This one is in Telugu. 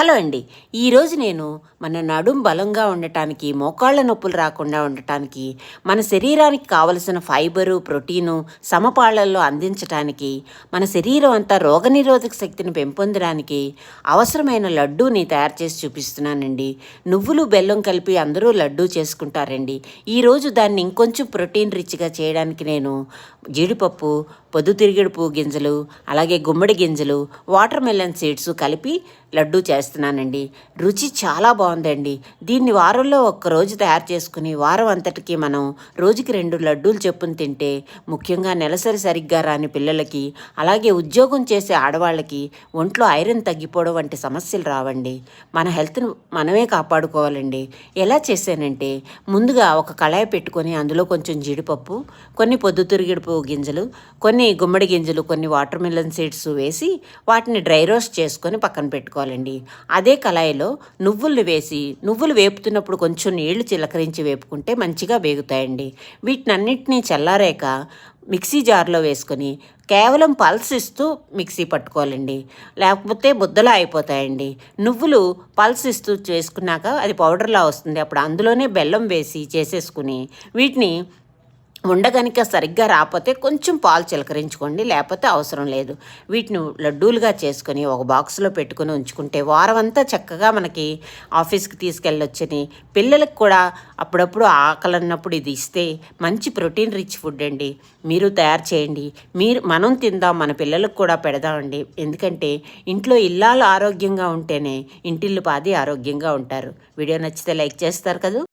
హలో అండి. ఈరోజు నేను మన నడుం బలంగా ఉండటానికి మోకాళ్ళ నొప్పులు రాకుండా ఉండటానికి మన శరీరానికి కావలసిన ఫైబరు ప్రోటీను సమపాళ్ళలో అందించటానికి మన శరీరం అంతా రోగనిరోధక శక్తిని పెంపొందడానికి అవసరమైన లడ్డూని తయారు చేసి చూపిస్తున్నానండి. నువ్వులు బెల్లం కలిపి అందరూ లడ్డూ చేసుకుంటారండి. ఈరోజు దాన్ని ఇంకొంచెం ప్రోటీన్ రిచ్గా చేయడానికి నేను జీడిపప్పు పొద్దుతిరిగిడుపు పువ్వు గింజలు అలాగే గుమ్మడి గింజలు వాటర్ మెలన్ సీడ్స్ కలిపి లడ్డూ చేస్తున్నానండి. రుచి చాలా బాగుందండి. దీన్ని వారంలో ఒక్క రోజు తయారు చేసుకుని వారం అంతటికి మనం రోజుకి రెండు లడ్డూలు చెప్పుని తింటే ముఖ్యంగా నెలసరి సరిగ్గా రాని పిల్లలకి అలాగే ఉద్యోగం చేసే ఆడవాళ్ళకి ఒంట్లో ఐరన్ తగ్గిపోవడం వంటి సమస్యలు రావండి. మన హెల్త్ను మనమే కాపాడుకోవాలండి. ఎలా చేశానంటే ముందుగా ఒక కళాయి పెట్టుకొని అందులో కొంచెం జీడిపప్పు కొన్ని పొద్దుతిరిగిడి పువ్వు గింజలు కొన్ని గుమ్మడి గింజలు కొన్ని వాటర్ మిలన్ సీడ్స్ వేసి వాటిని డ్రై రోస్ట్ చేసుకొని పక్కన పెట్టుకోవాలండి అదే కళాయిలో నువ్వులు వేసి నువ్వులు వేపుతున్నప్పుడు కొంచెం నీళ్ళు చిలకరించి వేపుకుంటే మంచిగా వేగుతాయండి. వీటినన్నిటినీ చల్లారాక మిక్సీ జార్లో వేసుకొని కేవలం పల్స్ ఇస్తూ మిక్సీ పట్టుకోవాలండి. లేకపోతే బుద్దలా అయిపోతాయండి. నువ్వులు పల్స్ ఇస్తూ చేసుకున్నాక అది పౌడర్లా వస్తుంది. అప్పుడు అందులోనే బెల్లం వేసి చేసేసుకుని వీటిని ఉండగనిక సరిగ్గా రాకపోతే కొంచెం పాలు చిలకరించుకోండి లేకపోతే అవసరం లేదు. వీటిని లడ్డూలుగా చేసుకొని ఒక బాక్స్లో పెట్టుకొని ఉంచుకుంటే వారం అంతా చక్కగా మనకి ఆఫీస్కి తీసుకెళ్ళొచ్చని పిల్లలకు కూడా అప్పుడప్పుడు ఆకలి అన్నప్పుడు ఇది ఇస్తే మంచి ప్రోటీన్ రిచ్ ఫుడ్ అండి. మీరు తయారు చేయండి. మీరు మనం తిందాం మన పిల్లలకు కూడా పెడదామండి ఎందుకంటే ఇంట్లో ఇల్లాలు ఆరోగ్యంగా ఉంటేనే ఇంటిల్లు పాది ఆరోగ్యంగా ఉంటారు. వీడియో నచ్చితే లైక్ చేస్తారు కదా?